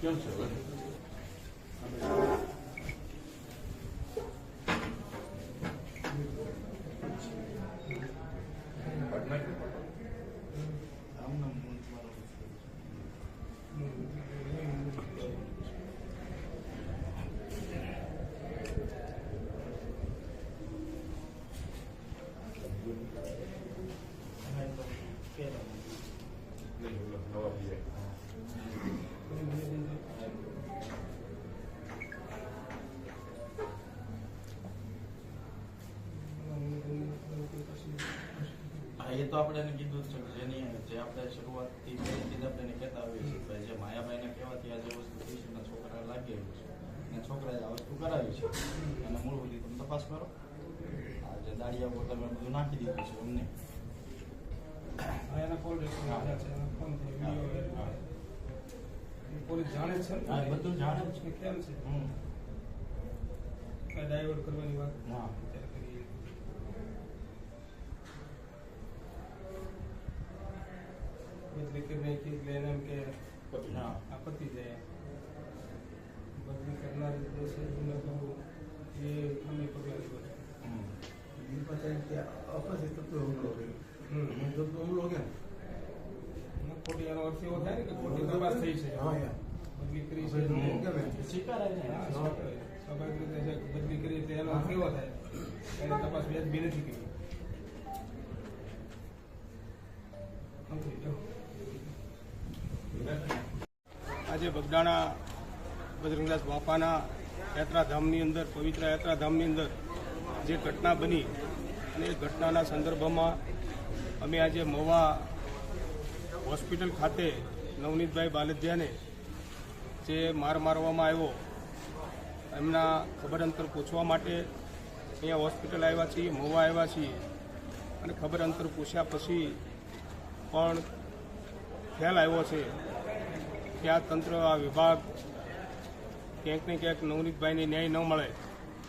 કેમ છે તો આપણે એને કીધું છે કે જેની જે આપણે શરૂઆતથી પહેલેથી જ આપણે એને કહેતા હોઈએ છીએ કે જે માયાભાઈને કહેવાથી આ જે વસ્તુ થઈ છે, એના છોકરા લાગી આવ્યું છે. અને છોકરાએ આ વસ્તુ કરાવી છે. અને મૂળ બધી તમે તપાસ કરો. આ જે દાડિયા તમે બધું નાખી દીધું છે અમને હા, એના કોલ રેકોર્ડ હા. છે એના ફોનથી વીડિયો હા. એ પોલીસ જાણે જ છે ને? હા, એ બધું જાણે જ છે. કે કેમ છે હમ. કાંઈ ડાયવર્ટ કરવાની વાત હા. વિચાર કરીએ બદલી કરી નાખી એટલે એને એમ કે હા. આ પતી જાય બદલી કરનાર જે છે એને બહુ એ અમે પગલાં લીધો છે હમ. હમ. ખોટી એનો અર્થ એવો થાય ને કે ખોટી તપાસ થઈ છે. બદલી કરી છે. એ સ્વીકારાય ને હા, સ્વાભાવિક સ્વાભાવિક રીતે બદલી કરી એટલે એનો અર્થ એવો થાય? કે તપાસ વ્યાજબી નથી કરી. આજે બગદાણા બજરંગદાસ બાપાના યાત્રાધામની અંદર પવિત્ર યાત્રાધામની અંદર જે ઘટના બની અને એ ઘટનાના સંદર્ભમાં અમે આજે મવા હોસ્પિટલ ખાતે નવનીતભાઈ બાલદિયાને જે માર મારવામાં આવ્યો, એમના ખબર અંતર પૂછવા માટે અહીંયા હોસ્પિટલ આવ્યા છીએ મોવા આવ્યા છીએ. અને ખબર અંતર પૂછ્યા પછી પણ ખ્યાલ આવ્યો છે કે આ તંત્ર, આ વિભાગ ક્યાંક ને ક્યાંક નવનીતભાઈને ન્યાય ન મળે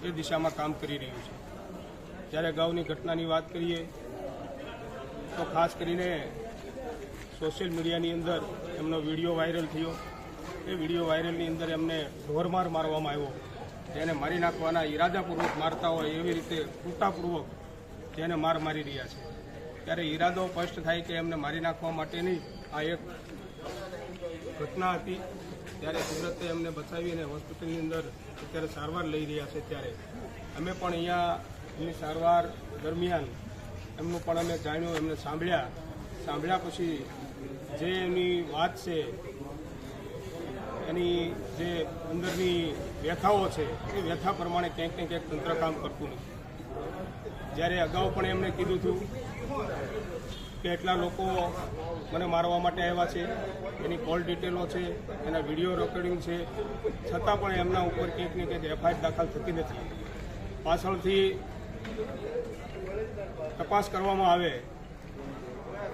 એ દિશામાં કામ કરી રહ્યું છે. જ્યારે અગાઉની ઘટનાની વાત કરીએ તો ખાસ કરીને સોશિયલ મીડિયાની અંદર એમનો વીડિયો વાયરલ થયો. એ વીડિયો વાયરલની અંદર એમને ઢોરમાર મારવામાં આવ્યો. જેને મારી નાખવાના ઈરાદાપૂર્વક મારતા હોય એવી રીતે કૃતાપૂર્વક જેને માર મારી રહ્યા છે. ત્યારે ઈરાદો સ્પષ્ટ થાય કે એમને મારી નાખવા માટેની આ એક ઘટના હતી. ત્યારે કુદરતે એમને બચાવીને હોસ્પિટલની અંદર અત્યારે સારવાર લઈ રહ્યા છે ત્યારે. અમે પણ અહીંયા એની સારવાર દરમિયાન એમનું પણ અમે જાણ્યું, એમને સાંભળ્યા. સાંભળ્યા પછી જે એમની વાત છે, એની જે અંદરની વ્યથાઓ છે, એ વ્યથા પ્રમાણે ક્યાંક ને ક્યાંક તંત્ર કામ કરતું નથી. જ્યારે અગાઉ પણ એમણે કીધું હતું કે એટલા લોકો મને મારવા માટે આવ્યા છે, એની કોલ ડિટેલો છે, એના વીડિયો રેકોર્ડિંગ છે, છતાં પણ એમના ઉપર કંઈક ને કંઈક એફઆઈઆર દાખલ થતી નથી. પાછળથી તપાસ કરવામાં આવે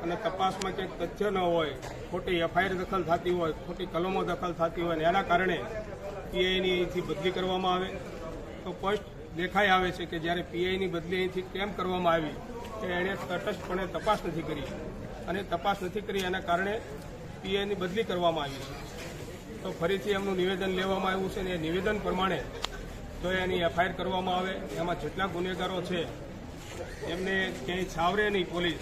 અને તપાસમાં કંઈક તથ્ય ન હોય, ખોટી એફઆઈઆર દખલ થતી હોય, ખોટી કલમો દખલ થતી હોય એના કારણે પીઆઈની અહીંથી બદલી કરવામાં આવે. તો ફર્સ્ટ દેખાઈ આવે છે કે જ્યારે પીઆઈની બદલી અહીંથી કેમ કરવામાં આવી, કે એણે તટસ્થપણે તપાસ નથી કરી અને તપાસ નથી કરી એના કારણે પીઆઈની બદલી કરવામાં આવી છે. તો ફરીથી એમનું નિવેદન લેવામાં આવ્યું છે અને એ નિવેદન પ્રમાણે જો એની એફઆઈઆર કરવામાં આવે. એમાં જેટલા ગુનેગારો છે, એમને ક્યાંય છાવરે નહીં પોલીસ.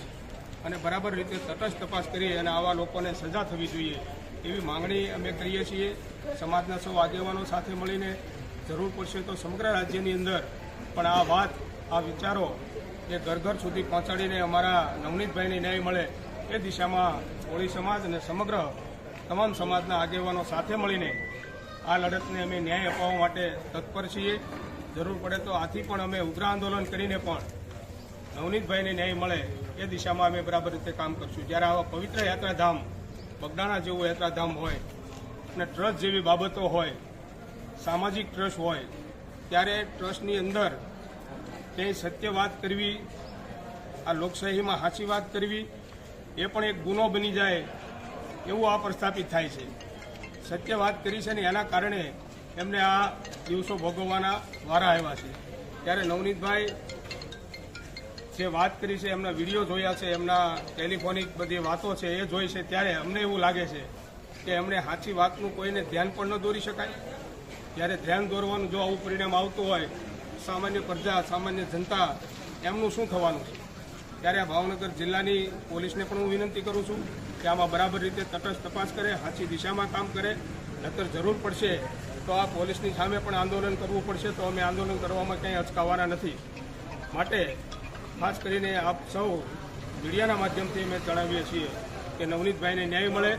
અને બરાબર રીતે તટસ્થ તપાસ કરી અને આવા લોકોને સજા થવી જોઈએ એવી માંગણી અમે કરીએ છીએ. સમાજના સૌ આગેવાનો સાથે મળીને જરૂર પડશે તો સમગ્ર રાજ્યની અંદર પણ આ વાત, આ વિચારો એ ઘર ઘર સુધી પહોંચાડીને અમારા નવનીતભાઈને ન્યાય મળે એ દિશામાં કોળી સમાજ અને સમગ્ર તમામ સમાજના આગેવાનો સાથે મળીને આ લડતને અમે ન્યાય અપાવવા માટે તત્પર છીએ. જરૂર પડે તો આથી પણ અમે ઉગ્ર આંદોલન કરીને પણ નવનીતભાઈને ન્યાય મળે એ દિશામાં અમે બરાબર રીતે કામ કરશું. જ્યારે આવા પવિત્ર યાત્રાધામ, બગદાણા જેવું યાત્રાધામ હોય અને ટ્રસ્ટ જેવી બાબતો હોય, સામાજિક ટ્રસ્ટ હોય, ત્યારે ટ્રસ્ટની અંદર તે સત્ય વાત કરવી, આ લોકશાહીમાં સાચી વાત કરવી, એ પણ એક ગુનો બની જાય એવું આ પ્રસ્થાપિત થાય છે. સત્ય વાત કરી છે ને એના કારણે એમને આ દિવસો ભોગવવાના વારા આવ્યા છે. ત્યારે નવનીતભાઈ જે વાત કરી છે, એમના વીડિયો જોયા છે, એમના ટેલિફોનિક બધી વાતો છે, એ જોઈ છે, ત્યારે અમને એવું લાગે છે કે એમણે સાચી વાતનું કોઈને ધ્યાન પણ ન દોરી શકાય. જ્યારે ધ્યાન દોરવાનું જો આવું પરિણામ આવતું હોય, સામાન્ય પ્રજા, સામાન્ય જનતા, એમનું શું થવાનું છે? ત્યારે આ ભાવનગર જિલ્લાની પોલીસને પણ હું વિનંતી કરું છું કે આમાં બરાબર રીતે તટસ્થ તપાસ કરે સાચી દિશામાં કામ કરે નતર જરૂર પડશે તો આ પોલીસની સામે પણ આંદોલન કરવું પડશે, તો અમે આંદોલન કરવામાં ક્યાંય અચકાવાના નથી. માટે ખાસ કરીને આપ સૌ મીડિયાના માધ્યમથી અમે જણાવીએ છીએ કે નવનીતભાઈને ન્યાય મળે.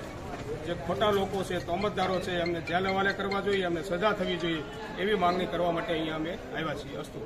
જે ખોટા લોકો છે, તોમતદારો છે, એમને જેલ હવાલે કરવા જોઈએ, એમને સજા થવી જોઈએ, એવી માંગણી કરવા માટે અહીંયા અમે આવ્યા છીએ. અસ્તુ.